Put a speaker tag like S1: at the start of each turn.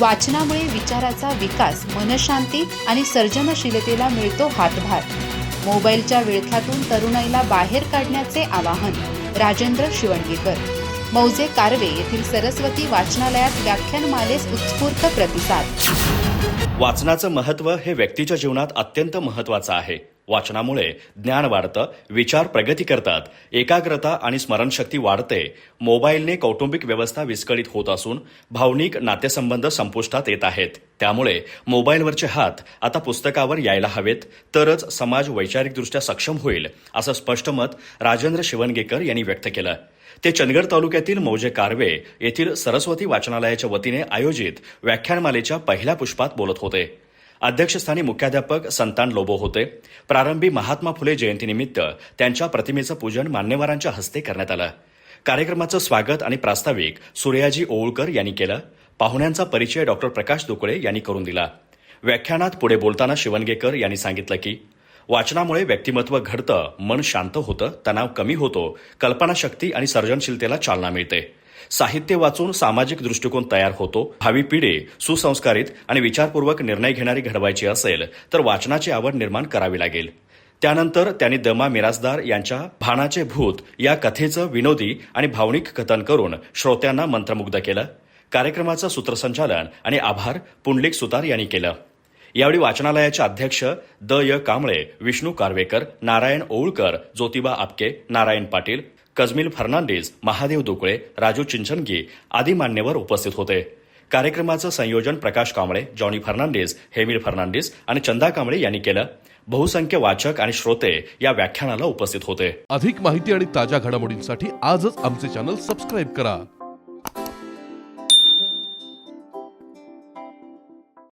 S1: वाचनामुळे विचाराचा विकास मनशांती आणि सर्जनशीलतेला मिळतो हातभार. मोबाईलच्या विळख्यातून तरुणाईला बाहेर काढण्याचे आवाहन राजेंद्र शिवणगीकर मौजे कारवे येथील सरस्वती वाचनालयात व्याख्यानमालेस उत्स्फूर्त प्रतिसाद.
S2: वाचनाचं महत्त्व हे व्यक्तीच्या जीवनात अत्यंत महत्त्वाचं आहे. वाचनामुळे ज्ञान वाढतं विचार प्रगती करतात एकाग्रता आणि स्मरणशक्ती वाढते मोबाईलने कौटुंबिक व्यवस्था विस्कळीत होत असून भावनिक नातेसंबंध संपुष्टात येत आहेत. त्यामुळे मोबाईलवरचे हात आता पुस्तकावर यायला हवेत तरच समाज वैचारिकदृष्ट्या सक्षम होईल असं स्पष्ट मत राजेंद्र शिवणगेकर यांनी व्यक्त केलं. ते चंदगड तालुक्यातील मौजे कारवे येथील सरस्वती वाचनालयाच्या वतीने आयोजित व्याख्यानमालेच्या पहिल्या पुष्पात बोलत होते. अध्यक्षस्थानी मुख्याध्यापक संतान लोबो होते. प्रारंभी महात्मा फुले जयंतीनिमित्त त्यांच्या प्रतिमेचं पूजन मान्यवरांच्या हस्ते करण्यात आलं. कार्यक्रमाचं स्वागत आणि प्रास्ताविक सूर्याजी ओवळकर यांनी केलं. पाहुण्यांचा परिचय डॉक्टर प्रकाश दुकळे यांनी करून दिला. व्याख्यानात पुढे बोलताना शिवणगेकर यांनी सांगितलं की वाचनामुळे व्यक्तिमत्व घडतं मन शांत होतं तणाव कमी होतो कल्पनाशक्ती आणि सर्जनशीलतेला चालना मिळते. साहित्य वाचून सामाजिक दृष्टिकोन तयार होतो भावी पिढी सुसंस्कारित आणि विचारपूर्वक निर्णय घेणारी घडवायची असेल तर वाचनाची आवड निर्माण करावी लागेल. त्यानंतर त्यांनी दमा मिरासदार यांच्या भानाचे भूत या कथेचं विनोदी आणि भावनिक कथन करून श्रोत्यांना मंत्रमुग्ध केलं. कार्यक्रमाचं सूत्रसंचालन आणि आभार पुंडलिक सुतार यांनी केलं. यावेळी वाचनालयाचे अध्यक्ष द. य. कांबळे विष्णू कारवेकर नारायण ओळकर ज्योतिबा आपके नारायण पाटील कजमिल फर्नांडिस महादेव दुकळे राजू चिंचनगी आदी मान्यवर उपस्थित होते. कार्यक्रमाचं संयोजन प्रकाश कांबळे जॉनी फर्नांडिस हेमिल फर्नांडिस आणि चंदा कांबळे यांनी केलं. बहुसंख्य वाचक आणि श्रोते या व्याख्यानाला उपस्थित होते.
S3: अधिक माहिती आणि ताज्या घडामोडींसाठी आजच आमचे चॅनल सबस्क्राईब करा.